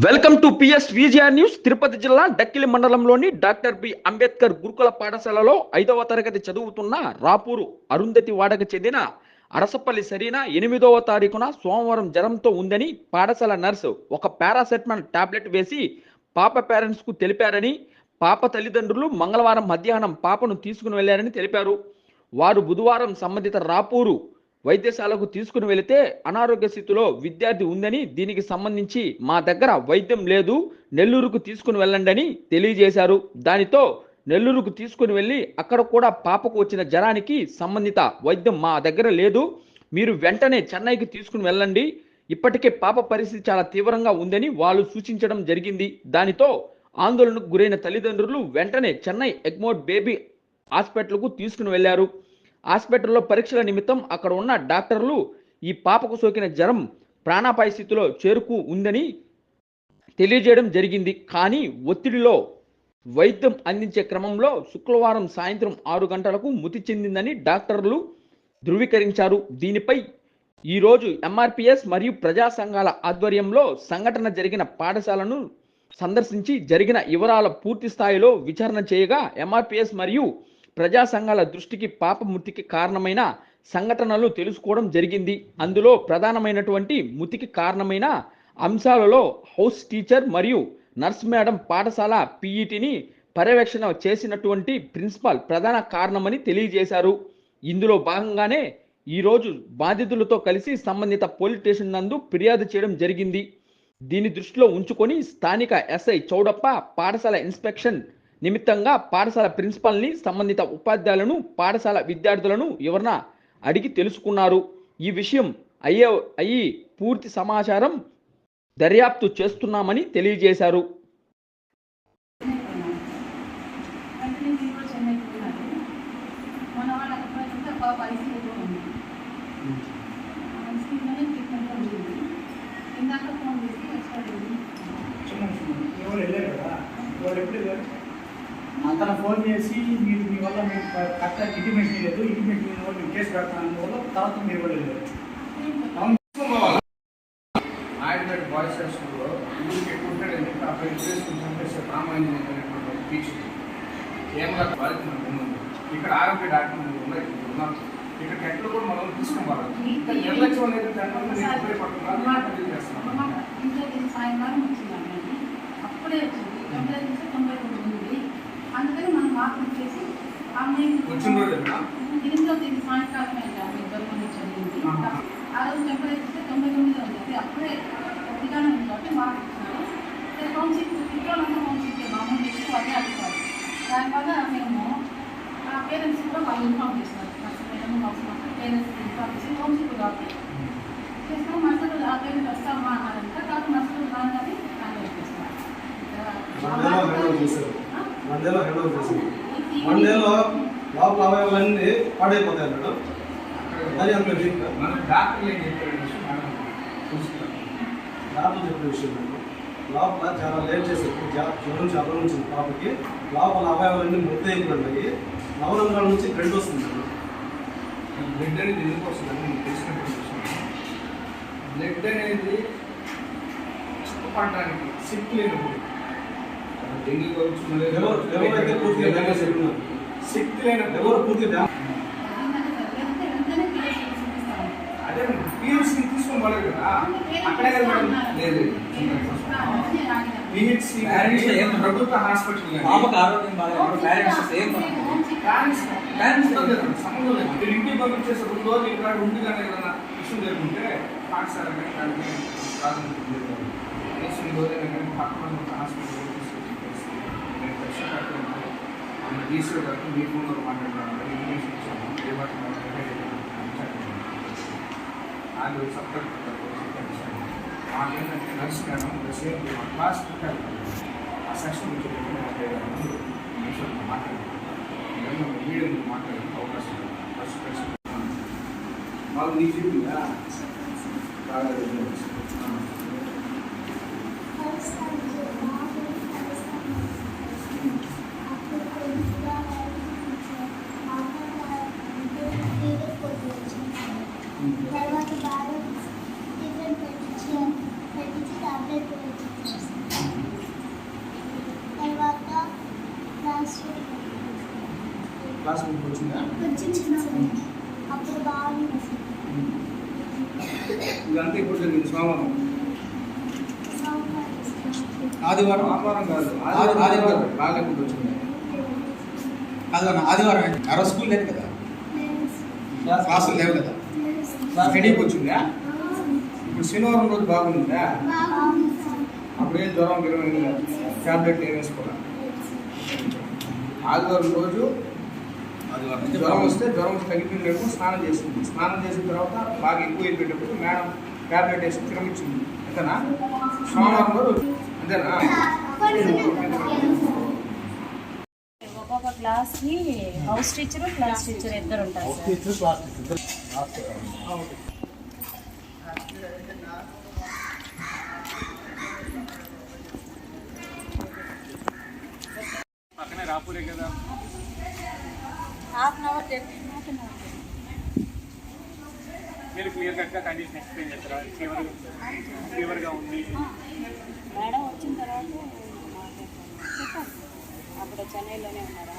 Welcome to PS VGR news. Tirupati జిల్లా డక్కిలి మండలంలోని doctor B. Ambedkar గురుకుల పాఠశాలలో ఐదవ తరగతి చదువుతున్న రాపూరు అరుంధతి వాడకు చెందిన అరసపల్లి సరీనా ఎనిమిదవ తారీఖున సోమవారం జ్వరంతో ఉందని పాఠశాల నర్సు ఒక పారాసెటమాల్ టాబ్లెట్ వేసి పాప పేరెంట్స్కు తెలిపారని పాప తల్లిదండ్రులు మంగళవారం మధ్యాహ్నం పాపను తీసుకుని వెళ్ళారని తెలిపారు. వారు బుధవారం సంబంధిత రాపూరు వైద్యశాలకు తీసుకుని వెళితే అనారోగ్య స్థితిలో విద్యార్థి ఉందని దీనికి సంబంధించి మా దగ్గర వైద్యం లేదు నెల్లూరుకు తీసుకుని వెళ్ళండి అని తెలియజేశారు. దానితో నెల్లూరుకు తీసుకుని వెళ్ళి అక్కడ కూడా పాపకు వచ్చిన జ్వరానికి సంబంధిత వైద్యం మా దగ్గర లేదు. మీరు వెంటనే చెన్నైకి తీసుకుని వెళ్ళండి. ఇప్పటికే పాప పరిస్థితి చాలా తీవ్రంగా ఉందని వాళ్ళు సూచించడం జరిగింది. దానితో ఆందోళనకు గురైన తల్లిదండ్రులు వెంటనే చెన్నై ఎగ్మోర్ బేబీ హాస్పిటల్కు తీసుకుని వెళ్ళారు. హాస్పిటల్లో పరీక్షల నిమిత్తం అక్కడ ఉన్న డాక్టర్లు ఈ పాపకు సోకిన జ్వరం ప్రాణాపాయ స్థితిలో చేరుకు ఉందని తెలియజేయడం జరిగింది. కానీ ఒత్తిడిలో వైద్యం అందించే క్రమంలో శుక్రవారం సాయంత్రం ఆరు గంటలకు మృతి చెందిందని డాక్టర్లు ధృవీకరించారు. దీనిపై ఈరోజు ఎంఆర్పిఎస్ మరియు ప్రజా సంఘాల ఆధ్వర్యంలో సంఘటన జరిగిన పాఠశాలను సందర్శించి జరిగిన వివరాల పూర్తి స్థాయిలో విచారణ చేయగా ఎంఆర్పిఎస్ మరియు ప్రజా సంఘాల దృష్టికి పాప మృతికి కారణమైన సంఘటనలు తెలుసుకోవడం జరిగింది. అందులో ప్రధానమైనటువంటి మృతికి కారణమైన అంశాలలో హౌస్ టీచర్ మరియు నర్స్ మేడం పాఠశాల పీఈటీని పర్యవేక్షణ చేసినటువంటి ప్రిన్సిపాల్ ప్రధాన కారణమని తెలియజేశారు. ఇందులో భాగంగానే ఈరోజు బాధితులతో కలిసి సంబంధిత పోలీస్ స్టేషన్ నందు ఫిర్యాదు చేయడం జరిగింది. దీని దృష్టిలో ఉంచుకొని స్థానిక ఎస్ఐ చౌడప్ప పాఠశాల ఇన్స్పెక్షన్ నిమిత్తంగా పాఠశాల ప్రిన్సిపల్ని సంబంధిత ఉపాధ్యాయులను పాఠశాల విద్యార్థులను ఎవరన అడిగి తెలుసుకున్నారు. ఈ విషయం అయ్యే అయ్యి పూర్తి సమాచారం దర్యాప్తు చేస్తున్నామని తెలియజేశారు. ఇందాక ఫోన్ చేసి వచ్చాడు ఎవరు వెళ్ళారు కదా? వాళ్ళు ఎప్పుడు వెళ్ళారు? అతను ఫోన్ చేసి మీరు మీ వల్ల మీకు కరెక్ట్గా ఇంటిమేషన్ లేదు ఇంటిమేషన్ లేని వాళ్ళు కేసు పెడతాను వల్ల తర్వాత మీరు వెళ్ళారు ఆయుర్వేద బాయ్స్ హై స్కూల్లో ఊరికి ఎక్కువ ఉంటాడని చెప్పి అక్కడ చేసుకుని చంపేస్తే రామాయణం అనేటువంటి టీచర్ ఏమన్నా బాధిత ఉంది. ఇక్కడ ఆరోగ్య డాక్టర్ ఉన్నాయి. ఇక్కడ ఉన్నారు ఇక్కడికి ఎక్కడ కూడా మనం తీసుకోవాలి నిర్లక్ష్యం అనేది వచ్చిందండి. అప్పుడే వచ్చింది తొంభై నుంచి తొంభై తొమ్మిది ఉంది అందుకని మనం మార్పు చేసి అమ్మాయి? ఎనిమిదో తేదీ సాయంకాలం వెళ్ళాము ఇద్దరు చదివింది. ఆ రోజు టెంపరేచర్ తొంభై తొమ్మిది ఉంది అప్పుడే కొద్దిగానే ఉంది కాబట్టి మార్పు ఇచ్చినారు సరే హోమ్ సిక్ ఇంట్లోనే హోమ్ సిక్ మామూలు ఎక్కువ అదే అడుగుతారు. దానివల్ల మేము ఆ పేరెంట్స్ కూడా వాళ్ళు ఇన్ఫార్మ్ చేస్తారు. First parents house master parents inform చేసి హోమ్ సిక్ కాబట్టి. చేస్తాం మరుసటి ఆ పేరెంట్ వస్తామా? అన్నారంట. కాదు మరుసటి రాగానే వన్ డేలో హ్యాండ్ ఓవర్ చేశారు వన్ డేలో లోపల అవయవాలన్నీ పాడైపోతాయి మేడం అది అంత తెలుసుకుంటాం డాక్టర్ చెప్పిన విషయం లోపల చాలా లేట్ జా- జ్వరం చాలా నుంచి పాపకి లోపల అవయవాలన్నీ ముద్దయిపోయినాయి నవరంధ్రాల నుంచి బ్లడ్ వస్తుంది బ్లడ్ అనేది ఎందుకు వస్తుందని మీకు తెలిసినటువంటి విషయం బ్లడ్ అనేది పడడానికి సిక్ లేనప్పుడు డెంగ్యూ కావచ్చు ఎవరైతే పూర్తిగా డ్యామేజ్ అయిపోయినారు సిక్ లేనప్పుడు ఎవరు పూర్తిగా డ్యామేజ్ అదే పిహెచ్సి తీసుకోవాలి కదా. అక్కడే కదా మేడం. లేదు పిహెచ్సి ప్రభుత్వ హాస్పిటల్ పాపకు ఆరోగ్యం బాగాలేదు. పేరెంట్స్ ఏం పేరెంట్స్ పేరెంట్స్ సంబంధం లేదు. ఇక్కడ ఇంటికి పంపించేసి రెండు రోజులు ఇక్కడ ఉండి కానీ ఏదైనా ఇష్యూ లేకుంటే పాఠశాల కానీ ప్రాథమిక హాస్పిటల్ తీసుకొచ్చి పరిస్థితి. నేను దక్షిణ కట్టుకుంటే మన గారు మీ ఫోన్లో మాట్లాడుతున్నాను ఇన్ఫర్మేషన్ ఇచ్చాను ఏ వాటి అది సపరేట్ మాకేంటంటే నర్స్ మేడం సేమ్ క్లాస్ పెట్టారు ఆ సెక్షన్ నుంచి మాట్లాడారు మీడియా మీడియం మాట్లాడే అవకాశం ఉంది. ఫస్ట్ ప్రశ్న. వాళ్ళు నీకు బాగా క్లాస్ మీకు వచ్చిందా? ఇదంతా ఇప్పుడు జరిగింది సోమవారం. ఆదివారం. సోమవారం కాదు. ఆది- ఆదివారం. ఆదివారం. బాగా ఇప్పుడు వచ్చింది. ఆదివారం ఆదివారం? ఆ రోజు స్కూల్ లేదు కదా. క్లాసులు లేవు కదా. స్టడీకి వచ్చిందా? ఇప్పుడు శనివారం రోజు బాగుందా. అప్పుడు ఏం జ్వరం గిరం టాబ్లెట్ ఏం వేసుకోవాలి? ఆదివారం రోజు ఆదివారం జ్వరం వస్తే జ్వరం తగ్గిపోయినప్పుడు స్నానం చేసింది స్నానం చేసిన తర్వాత బాగా ఎక్కువ అయిపోయేటప్పుడు మేడం టాబ్లెట్ వేసి తిరమిచ్చింది అంతేనా? సోమవారం రోజు అంతేనా? ఒక్కొక్క క్లాస్కి హౌస్ టీచర్ క్లాస్ టీచర్ ఇద్దరు ఉంటారు పక్కనే రాపూరే కదా. హాఫ్ అన్ అవర్ చెప్పి మీరు క్లియర్ కట్గా కండిషన్ ఎక్స్ప్లెయిన్ చేస్తారా? ఫీవర్ ఫీవర్గా ఉంది మేడం వచ్చిన తర్వాత చెప్పండి అప్పుడు చెన్నైలోనే ఉన్నారు?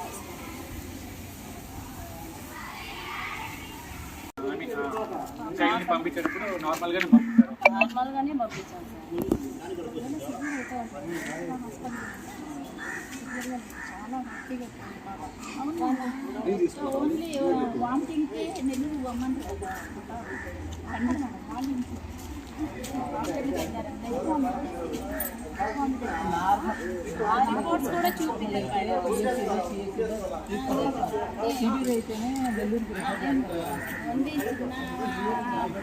చైల్డ్ని పంపించేటప్పుడు నార్మల్గానే పంపిస్తారు నార్మల్గానే పంపించాం సార్. ఓన్లీ వామిటింగ్కే నెల్లూరు పొమ్మంటారు రిపోర్ట్స్ కూడా చూపించలేదు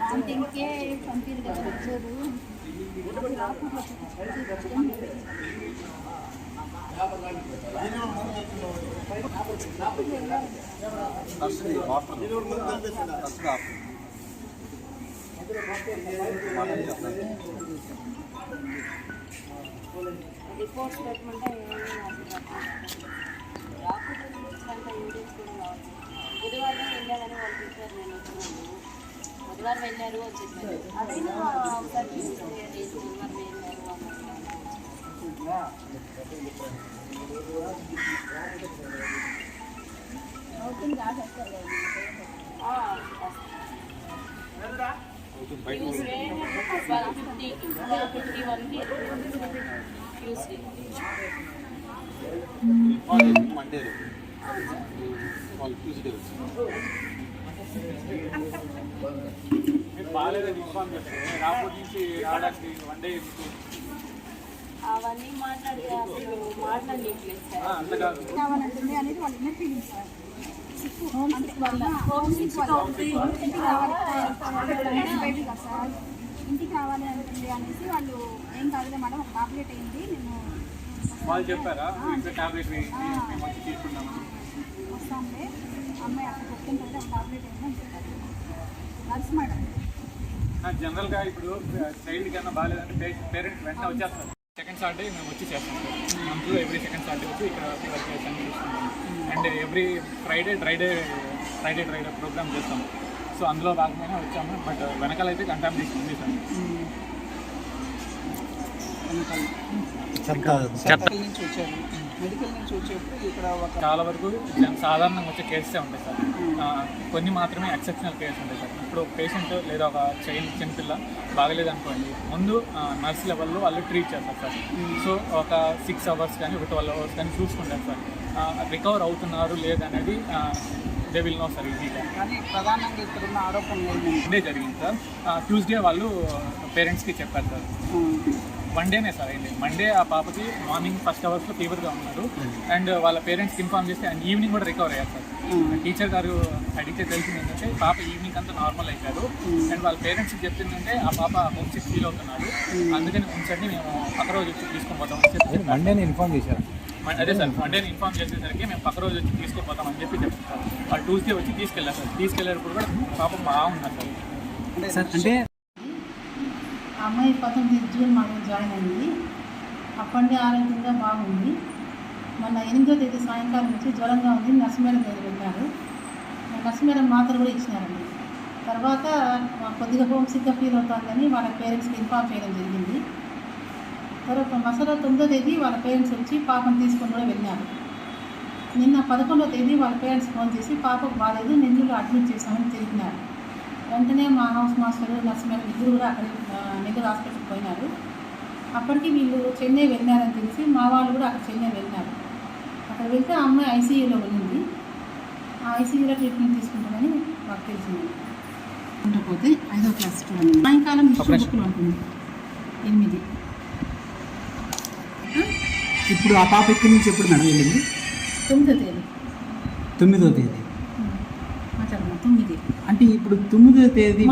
వామిటింగ్కే కదా వచ్చారు రిపోర్ట్స్ పెట్టమంటే నాకు బుధవారం వెళ్ళారని వాళ్ళు చెప్పారు. నేను వచ్చినాను బుధవారం వెళ్ళారు అని అదే ఒకసారి చూసి వెళ్ళారు మండే వాళ్ళు ట్యూస్డే మీరు బాగాలేదని ఇన్ఫార్మ్ చేస్తారు రాపూర్ నుంచి రావడానికి వన్ డే అవన్నీ కాదు. కావాలంటుంది అనేది వాళ్ళ ఇన్నర్ ఫీలింగ్ సార్ అంటే వాళ్ళ హోమ్ సిక్ వాళ్ళ ఇంటికి రావాలి బయటికి కదా సార్ ఇంటికి రావాలి అంటుంది అనేసి వాళ్ళు ఏం కాదులే మేడం ఒక టాబ్లెట్ అయింది నేను వాళ్ళు చెప్పారా? ఇక్కడ టాబ్లెట్ వస్తాంలే. అమ్మాయి అక్కడ ఒక టాబ్లెట్ అయింది అని చెప్పారు. Nurse madam. జనరల్గా ఇప్పుడు చైల్డ్ కన్నా బాగాలేదంటే పేరెంట్స్ వెంటనే వచ్చేస్తారు. సెకండ్ సాటర్డే మేము వచ్చి చేస్తాం సార్. మంత్లో ఎవ్రీ సెకండ్ సాటర్డే వచ్చి ఇక్కడ ఫీవర్ కేసు చూసుకుంటాం and every Friday dry day Friday dry day programme చేస్తాం. సో అందులో భాగంగానే వచ్చాము. బట్ వెనకాల అయితే కంటామినేషన్ ఉంది సార్. చెత్త నుంచి వచ్చారు. మెడికల్ నుంచి వచ్చేప్పుడు ఇక్కడ ఒక చాలా వరకు సాధారణంగా వచ్చే కేసెసే ఉంటాయి సార్. కొన్ని మాత్రమే ఎక్సెప్షనల్ కేసెస్ ఉంటాయి సార్. ఇప్పుడు పేషెంట్ లేదా ఒక చైల్డ్ చిన్నపిల్ల బాగలేదు అనుకోండి ముందు నర్స్ లెవెల్లో వాళ్ళు ట్రీట్ చేస్తారు సార్. సో ఒక సిక్స్ అవర్స్ కానీ ఒక ట్వెల్వ్ అవర్స్ కానీ చూసుకుంటారు సార్. రికవర్ అవుతున్నారు లేదనేది దే విల్ నో సార్ ఈజీగా కానీ ప్రధానంగా ఇక్కడ ఉన్న ఇదే జరిగింది సార్. ట్యూస్డే వాళ్ళు పేరెంట్స్కి చెప్పారు సార్. వన్ డేనే సార్ అయింది. మండే ఆ పాపకి మార్నింగ్ ఫస్ట్ అవర్స్లో ఫీవర్గా ఉన్నారు అండ్ వాళ్ళ పేరెంట్స్కి ఇన్ఫార్మ్ చేస్తే అండ్ ఈవినింగ్ కూడా రికవర్ అయ్యారు సార్. టీచర్ గారు అడిగితే తెలిసింది ఏంటంటే పాప ఈవినింగ్ అంతా నార్మల్ అయిపోయారు అండ్ వాళ్ళ పేరెంట్స్కి చెప్తుందంటే ఆ పాప హోమ్ సిక్ ఫీల్ అవుతున్నారు అందుకని ఉంచండి మేము పక్క రోజు వచ్చి తీసుకొని చెప్పి. మండేని ఇన్ఫార్మ్ చేశారు? అదే సార్ మండేని ఇన్ఫార్మ్ చేసేసరికి మేము పక్క రోజు వచ్చి తీసుకుపోతాం అని చెప్పి చెప్పారు. సార్ వాళ్ళు ట్యూస్డే వచ్చి తీసుకెళ్ళారు సార్. తీసుకెళ్ళేటప్పుడు కూడా పాప బాగున్నారు సార్ అంటే అమ్మాయి పంతొమ్మిది జూన్ మాకు జాయిన్ అయింది అప్పటి ఆరోగ్యంగా బాగుంది. మొన్న ఎనిమిదో తేదీ సాయంకాలం నుంచి జ్వరంగా ఉంది. నర్సు మేడం దగ్గర పెట్టారు. నర్సు మేడం మాత్రలు కూడా ఇచ్చినారండి. తర్వాత కొద్దిగా హోమ్ సిక్గా ఫీల్ అవుతుందని వాళ్ళ పేరెంట్స్కి ఇన్ఫార్మ్ చేయడం జరిగింది. తర్వాత మసలో తొమ్మిదో తేదీ వాళ్ళ పేరెంట్స్ వచ్చి పాపను తీసుకొని కూడా వెళ్ళారు. నిన్న పదకొండో తేదీ వాళ్ళ పేరెంట్స్ ఫోన్ చేసి పాపకు బాగాలేదు నిన్నులో అడ్మిట్ చేశామని తెలిపినారు. వెంటనే మా హౌస్ మాస్టర్ నర్సింగ్ ఇద్దరు కూడా అక్కడ నెల్లూరు హాస్పిటల్కి పోయినారు. అప్పటికి వీళ్ళు చెన్నై వెళ్ళినారని తెలిసి మా వాళ్ళు కూడా అక్కడ చెన్నై వెళ్ళినారు. అక్కడ వెళ్తే ఆ అమ్మాయి ఐసీయూలో వెళ్ళింది ఆ ఐసీయూలో ట్రీట్మెంట్ తీసుకుంటామని మాకు తెలిసింది. ఉండకపోతే ఐదో క్లాస్ సాయంకాలం బుక్లో ఉంటుంది. ఎనిమిది. ఇప్పుడు ఆ పాప ఎక్కడి నుంచి ఎప్పుడు మేడం వెళ్ళింది? తొమ్మిదో తేదీ. తొమ్మిదో తేదీ. తొమ్మిది. అంటే ఇప్పుడు తొమ్మిదో తేదీ